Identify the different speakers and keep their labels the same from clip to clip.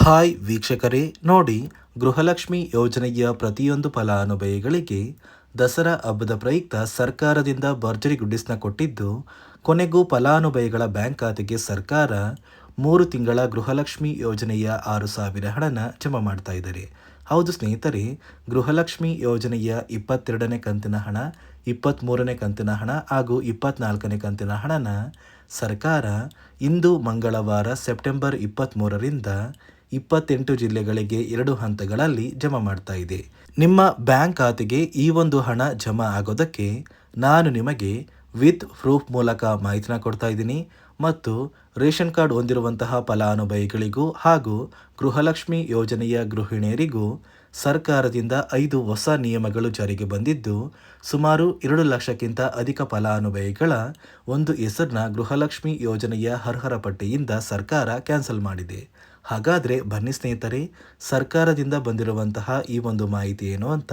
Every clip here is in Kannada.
Speaker 1: ಹಾಯ್ ವೀಕ್ಷಕರೇ, ನೋಡಿ ಗೃಹಲಕ್ಷ್ಮಿ ಯೋಜನೆಯ ಪ್ರತಿಯೊಂದು ಫಲಾನುಭವಿಗಳಿಗೆ ದಸರಾ ಹಬ್ಬದ ಪ್ರಯುಕ್ತ ಸರ್ಕಾರದಿಂದ ಭರ್ಜರಿ ಗುಡ್ಡಿಸ್ನ ಕೊಟ್ಟಿದ್ದು, ಕೊನೆಗೂ ಫಲಾನುಭವಿಗಳ ಬ್ಯಾಂಕ್ ಖಾತೆಗೆ ಸರ್ಕಾರ ಮೂರು ತಿಂಗಳ ಗೃಹಲಕ್ಷ್ಮಿ ಯೋಜನೆಯ ಆರು ಸಾವಿರ ಹಣನ ಜಮಾ ಮಾಡ್ತಾ ಇದ್ದಾರೆ. ಹೌದು ಸ್ನೇಹಿತರೆ, ಗೃಹಲಕ್ಷ್ಮಿ ಯೋಜನೆಯ ಇಪ್ಪತ್ತೆರಡನೇ ಕಂತಿನ ಹಣ ಇಪ್ಪತ್ತ್ಮೂರನೇ ಕಂತಿನ ಹಣ ಹಾಗೂ ಇಪ್ಪತ್ನಾಲ್ಕನೇ ಕಂತಿನ ಹಣನ ಸರ್ಕಾರ ಇಂದು ಮಂಗಳವಾರ ಸೆಪ್ಟೆಂಬರ್ ಇಪ್ಪತ್ತ್ಮೂರರಿಂದ ಇಪ್ಪತ್ತೆಂಟು ಜಿಲ್ಲೆಗಳಿಗೆ ಎರಡು ಹಂತಗಳಲ್ಲಿ ಜಮಾ ಮಾಡ್ತಾ ಇದೆ. ನಿಮ್ಮ ಬ್ಯಾಂಕ್ ಖಾತೆಗೆ ಈ ಒಂದು ಹಣ ಜಮಾ ಆಗೋದಕ್ಕೆ ನಾನು ನಿಮಗೆ ವಿತ್ ಪ್ರೂಫ್ ಮೂಲಕ ಮಾಹಿತಿನ ಕೊಡ್ತಾ ಇದ್ದೀನಿ ಮತ್ತು ರೇಷನ್ ಕಾರ್ಡ್ ಹೊಂದಿರುವಂತಹ ಫಲಾನುಭವಿಗಳಿಗೂ ಹಾಗೂ ಗೃಹಲಕ್ಷ್ಮಿ ಯೋಜನೆಯ ಗೃಹಿಣಿಯರಿಗೂ ಸರ್ಕಾರದಿಂದ ಐದು ಹೊಸ ನಿಯಮಗಳು ಜಾರಿಗೆ ಬಂದಿದ್ದು, ಸುಮಾರು ಎರಡು ಲಕ್ಷಕ್ಕಿಂತ ಅಧಿಕ ಫಲಾನುಭವಿಗಳ ಒಂದು ಹೆಸರನ್ನ ಗೃಹಲಕ್ಷ್ಮಿ ಯೋಜನೆಯ ಅರ್ಹರ ಪಟ್ಟಿಯಿಂದ ಸರ್ಕಾರ ಕ್ಯಾನ್ಸಲ್ ಮಾಡಿದೆ. ಹಾಗಾದರೆ ಬನ್ನಿ ಸ್ನೇಹಿತರೆ, ಸರ್ಕಾರದಿಂದ ಬಂದಿರುವಂತಹ ಈ ಒಂದು ಮಾಹಿತಿ ಏನು ಅಂತ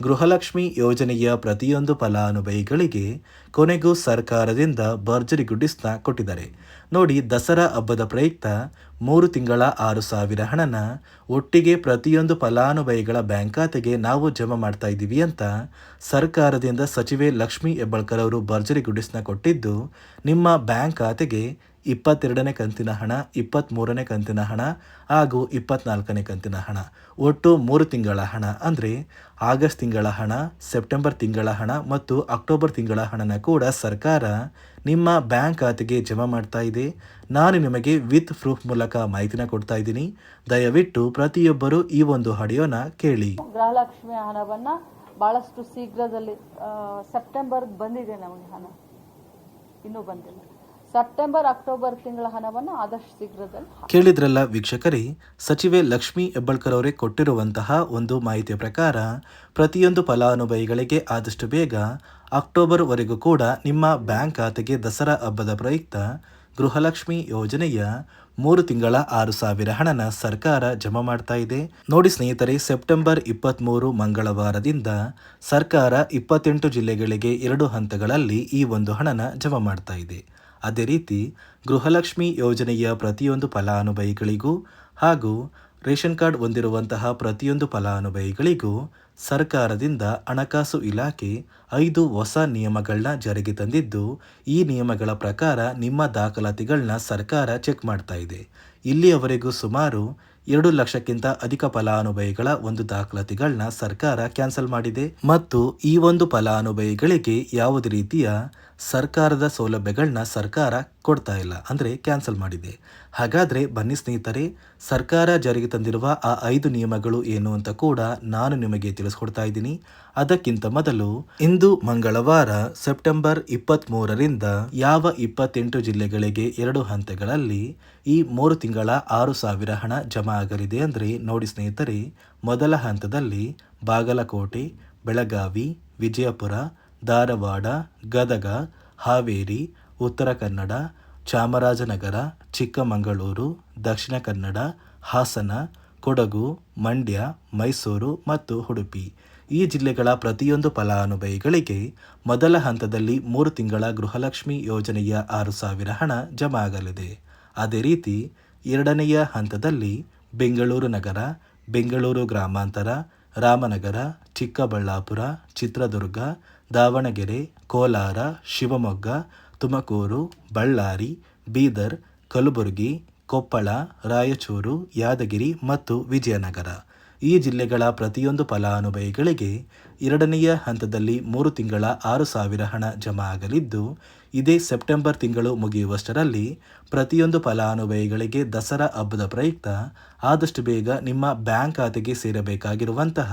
Speaker 1: ಗೃಹಲಕ್ಷ್ಮಿ ಯೋಜನೆಯ ಪ್ರತಿಯೊಂದು ಫಲಾನುಭವಿಗಳಿಗೆ ಕೊನೆಗೂ ಸರ್ಕಾರದಿಂದ ಭರ್ಜರಿ ಗುಡ್ಡಿಸ್ನ ಕೊಟ್ಟಿದ್ದಾರೆ. ನೋಡಿ ದಸರಾ ಹಬ್ಬದ ಪ್ರಯುಕ್ತ ಮೂರು ತಿಂಗಳ ಆರು ಸಾವಿರ ಹಣನ ಒಟ್ಟಿಗೆ ಪ್ರತಿಯೊಂದು ಫಲಾನುಭವಿಗಳ ಬ್ಯಾಂಕ್ ಖಾತೆಗೆ ನಾವು ಜಮಾ ಮಾಡ್ತಾ ಇದ್ದೀವಿ ಅಂತ ಸರ್ಕಾರದಿಂದ ಸಚಿವೆ ಲಕ್ಷ್ಮೀ ಹೆಬ್ಬಾಳ್ಕರ್ ಅವರು ಭರ್ಜರಿ ಗುಡ್ಡಿಸ್ನ ಕೊಟ್ಟಿದ್ದು, ನಿಮ್ಮ ಬ್ಯಾಂಕ್ ಖಾತೆಗೆ ಇಪ್ಪತ್ತೆರಡನೇ ಕಂತಿನ ಹಣ ಇಪ್ಪತ್ತ್ಮೂರನೇ ಕಂತಿನ ಹಣ ಹಾಗೂ ಇಪ್ಪತ್ನಾಲ್ಕನೇ ಕಂತಿನ ಹಣ. ಒಟ್ಟು ಮೂರು ತಿಂಗಳ ಹಣ ಅಂದರೆ ಆಗಸ್ಟ್ ತಿಂಗಳ ಹಣ, ಸೆಪ್ಟೆಂಬರ್ ತಿಂಗಳ ಹಣ ಮತ್ತು ಅಕ್ಟೋಬರ್ ತಿಂಗಳ ಹಣನ ಕೂಡ ಸರ್ಕಾರ ನಿಮ್ಮ ಬ್ಯಾಂಕ್ ಖಾತೆಗೆ ಜಮಾ ಮಾಡ್ತಾ ಇದೆ. ನಾನು ನಿಮಗೆ ವಿತ್ ಪ್ರೂಫ್ ಮೂಲಕ ಮಾಹಿತಿನ ಕೊಡ್ತಾ ಇದ್ದೀನಿ. ದಯವಿಟ್ಟು ಪ್ರತಿಯೊಬ್ಬರು ಈ ಒಂದು ಹಡಿಯೋನ ಕೇಳಿ.
Speaker 2: ಗೃಹಲಕ್ಷ್ಮಿ ಹಣವನ್ನ ಬಹಳಷ್ಟು ಶೀಘ್ರದಲ್ಲಿ ಸೆಪ್ಟೆಂಬರ್ ಬಂದಿದೆ ನಮಗೆ ಹಣ. ಇನ್ನೂ ಬಂದಿಲ್ಲ. ಸೆಪ್ಟೆಂಬರ್, ಅಕ್ಟೋಬರ್ ತಿಂಗಳ ಹಣವನ್ನು ಆದಷ್ಟು ಶೀಘ್ರದಲ್ಲಿ
Speaker 1: ಕೇಳಿದ್ರಲ್ಲ ವೀಕ್ಷಕರೇ, ಸಚಿವೆ ಲಕ್ಷ್ಮಿ ಹೆಬ್ಬಾಳ್ಕರ್ ಅವರೇ ಕೊಟ್ಟಿರುವಂತಹ ಒಂದು ಮಾಹಿತಿಯ ಪ್ರಕಾರ, ಪ್ರತಿಯೊಂದು ಫಲಾನುಭವಿಗಳಿಗೆ ಆದಷ್ಟು ಬೇಗ ಅಕ್ಟೋಬರ್ವರೆಗೂ ಕೂಡ ನಿಮ್ಮ ಬ್ಯಾಂಕ್ ಖಾತೆಗೆ ದಸರಾ ಹಬ್ಬದ ಪ್ರಯುಕ್ತ ಗೃಹಲಕ್ಷ್ಮಿ ಯೋಜನೆಯ ಮೂರು ತಿಂಗಳ ಆರು ಸಾವಿರ ಹಣನ ಸರ್ಕಾರ ಜಮಾ ಮಾಡ್ತಾ ಇದೆ. ನೋಡಿ ಸ್ನೇಹಿತರೆ, ಸೆಪ್ಟೆಂಬರ್ ಇಪ್ಪತ್ತ್ಮೂರು ಮಂಗಳವಾರದಿಂದ ಸರ್ಕಾರ ಇಪ್ಪತ್ತೆಂಟು ಜಿಲ್ಲೆಗಳಿಗೆ ಎರಡು ಹಂತಗಳಲ್ಲಿ ಈ ಒಂದು ಹಣನ ಜಮಾ ಮಾಡ್ತಾ ಇದೆ. ಅದೇ ರೀತಿ ಗೃಹಲಕ್ಷ್ಮಿ ಯೋಜನೆಯ ಪ್ರತಿಯೊಂದು ಫಲಾನುಭವಿಗಳಿಗೂ ಹಾಗೂ ರೇಷನ್ ಕಾರ್ಡ್ ಹೊಂದಿರುವಂತಹ ಪ್ರತಿಯೊಂದು ಫಲಾನುಭವಿಗಳಿಗೂ ಸರ್ಕಾರದಿಂದ ಹಣಕಾಸು ಇಲಾಖೆ ಐದು ಹೊಸ ನಿಯಮಗಳನ್ನ ಜಾರಿಗೆ ತಂದಿದ್ದು, ಈ ನಿಯಮಗಳ ಪ್ರಕಾರ ನಿಮ್ಮ ದಾಖಲಾತಿಗಳನ್ನ ಸರ್ಕಾರ ಚೆಕ್ ಮಾಡ್ತಾ ಇದೆ. ಇಲ್ಲಿಯವರೆಗೂ ಸುಮಾರು ಎರಡು ಲಕ್ಷಕ್ಕಿಂತ ಅಧಿಕ ಫಲಾನುಭವಿಗಳ ಒಂದು ದಾಖಲಾತಿಗಳನ್ನ ಸರ್ಕಾರ ಕ್ಯಾನ್ಸಲ್ ಮಾಡಿದೆ. ಮತ್ತು ಈ ಒಂದು ಫಲಾನುಭವಿಗಳಿಗೆ ಯಾವುದೇ ರೀತಿಯ ಸರ್ಕಾರದ ಸೌಲಭ್ಯಗಳನ್ನ ಸರ್ಕಾರ ಕೊಡ್ತಾ ಇಲ್ಲ. ಅಂದರೆ ಕ್ಯಾನ್ಸಲ್ ಮಾಡಿದೆ. ಹಾಗಾದರೆ ಬನ್ನಿ ಸ್ನೇಹಿತರೆ, ಸರ್ಕಾರ ಜಾರಿಗೆ ತಂದಿರುವ ಆ ಐದು ನಿಯಮಗಳು ಏನು ಅಂತ ಕೂಡ ನಾನು ನಿಮಗೆ ತಿಳಿಸ್ಕೊಡ್ತಾ ಇದ್ದೀನಿ. ಅದಕ್ಕಿಂತ ಮೊದಲು, ಇಂದು ಮಂಗಳವಾರ, ಸೆಪ್ಟೆಂಬರ್ ಇಪ್ಪತ್ತ್ ಮೂರರಿಂದ ಯಾವ ಇಪ್ಪತ್ತೆಂಟು ಜಿಲ್ಲೆಗಳಿಗೆ ಎರಡು ಹಂತಗಳಲ್ಲಿ ಈ ಮೂರು ತಿಂಗಳ ಆರು ಸಾವಿರ ಹಣ ಜಮಾ ಆಗಲಿದೆ ಅಂದರೆ ನೋಡಿ ಸ್ನೇಹಿತರೆ, ಮೊದಲ ಹಂತದಲ್ಲಿ ಬಾಗಲಕೋಟೆ, ಬೆಳಗಾವಿ, ವಿಜಯಪುರ, ಧಾರವಾಡ, ಗದಗ, ಹಾವೇರಿ, ಉತ್ತರ ಕನ್ನಡ, ಚಾಮರಾಜನಗರ ಚಿಕ್ಕಮಗಳೂರು, ದಕ್ಷಿಣ ಕನ್ನಡ, ಹಾಸನ, ಕೊಡಗು, ಮಂಡ್ಯ, ಮೈಸೂರು ಮತ್ತು ಉಡುಪಿ. ಈ ಜಿಲ್ಲೆಗಳ ಪ್ರತಿಯೊಂದು ಫಲಾನುಭವಿಗಳಿಗೆ ಮೊದಲ ಹಂತದಲ್ಲಿ ಮೂರು ತಿಂಗಳ ಗೃಹಲಕ್ಷ್ಮಿ ಯೋಜನೆಯ ಆರು ಸಾವಿರ ಹಣ ಜಮಾ ಆಗಲಿದೆ ಅದೇ ರೀತಿ, ಎರಡನೆಯ ಹಂತದಲ್ಲಿ ಬೆಂಗಳೂರು ನಗರ, ಬೆಂಗಳೂರು ಗ್ರಾಮಾಂತರ, ರಾಮನಗರ, ಚಿಕ್ಕಬಳ್ಳಾಪುರ, ಚಿತ್ರದುರ್ಗ, ದಾವಣಗೆರೆ, ಕೋಲಾರ, ಶಿವಮೊಗ್ಗ, ತುಮಕೂರು, ಬಳ್ಳಾರಿ, ಬೀದರ್ ಕಲಬುರಗಿ, ಕೊಪ್ಪಳ, ರಾಯಚೂರು, ಯಾದಗಿರಿ ಮತ್ತು ವಿಜಯನಗರ. ಈ ಜಿಲ್ಲೆಗಳ ಪ್ರತಿಯೊಂದು ಫಲಾನುಭವಿಗಳಿಗೆ ಎರಡನೆಯ ಹಂತದಲ್ಲಿ ಮೂರು ತಿಂಗಳ ಆರು ಸಾವಿರ ಹಣ ಜಮಾ ಆಗಲಿದ್ದು, ಇದೇ ಸೆಪ್ಟೆಂಬರ್ ತಿಂಗಳು ಮುಗಿಯುವಷ್ಟರಲ್ಲಿ ಪ್ರತಿಯೊಂದು ಫಲಾನುಭವಿಗಳಿಗೆ ದಸರಾ ಹಬ್ಬದ ಪ್ರಯುಕ್ತ ಆದಷ್ಟು ಬೇಗ ನಿಮ್ಮ ಬ್ಯಾಂಕ್ ಖಾತೆಗೆ ಸೇರಬೇಕಾಗಿರುವಂತಹ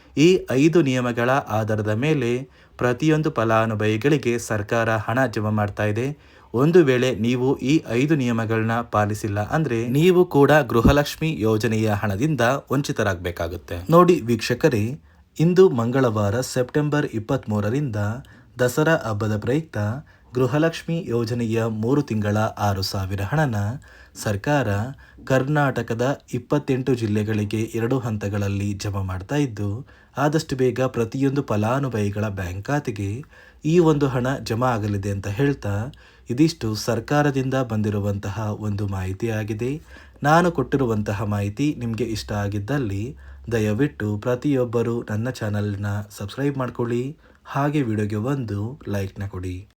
Speaker 1: ಈ ಐದು ನಿಯಮಗಳ ಆಧಾರದ ಮೇಲೆ ಪ್ರತಿಯೊಂದು ಫಲಾನುಭವಿಗಳಿಗೆ ಸರ್ಕಾರ ಹಣ ಜಮಾ ಮಾಡ್ತಾ ಇದೆ. ಒಂದು ವೇಳೆ ನೀವು ಈ ಐದು ನಿಯಮಗಳನ್ನ ಪಾಲಿಸಿಲ್ಲ ಅಂದ್ರೆ ನೀವು ಕೂಡ ಗೃಹಲಕ್ಷ್ಮಿ ಯೋಜನೆಯ ಹಣದಿಂದ ವಂಚಿತರಾಗಬೇಕಾಗುತ್ತೆ. ನೋಡಿ ವೀಕ್ಷಕರೇ, ಇಂದು ಮಂಗಳವಾರ ಸೆಪ್ಟೆಂಬರ್ ಇಪ್ಪತ್ತ್ಮೂರರಿಂದ ದಸರಾ ಹಬ್ಬದ ಪ್ರಯುಕ್ತ ಗೃಹಲಕ್ಷ್ಮಿ ಯೋಜನೆಯ ಮೂರು ತಿಂಗಳ ಆರು ಸಾವಿರ ಹಣನ ಸರ್ಕಾರ ಕರ್ನಾಟಕದ ಇಪ್ಪತ್ತೆಂಟು ಜಿಲ್ಲೆಗಳಿಗೆ ಎರಡು ಹಂತಗಳಲ್ಲಿ ಜಮಾ ಮಾಡ್ತಾ ಇದ್ದು ಆದಷ್ಟು ಬೇಗ ಪ್ರತಿಯೊಂದು ಫಲಾನುಭವಿಗಳ ಬ್ಯಾಂಕ್ ಖಾತೆಗೆ ಈ ಒಂದು ಹಣ ಜಮಾ ಆಗಲಿದೆ ಅಂತ ಹೇಳ್ತಾ ಇದಿಷ್ಟು ಸರ್ಕಾರದಿಂದ ಬಂದಿರುವಂತಹ ಒಂದು ಮಾಹಿತಿ ಆಗಿದೆ ನಾನು ಕೊಟ್ಟಿರುವಂತಹ ಮಾಹಿತಿ ನಿಮಗೆ ಇಷ್ಟ ಆಗಿದ್ದಲ್ಲಿ ದಯವಿಟ್ಟು ಪ್ರತಿಯೊಬ್ಬರು ನನ್ನ ಚಾನಲ್ನ ಸಬ್ಸ್ಕ್ರೈಬ್ ಮಾಡ್ಕೊಳ್ಳಿ. ಹಾಗೆ ವಿಡಿಯೋಗೆ ಒಂದು ಲೈಕ್ನ ಕೊಡಿ.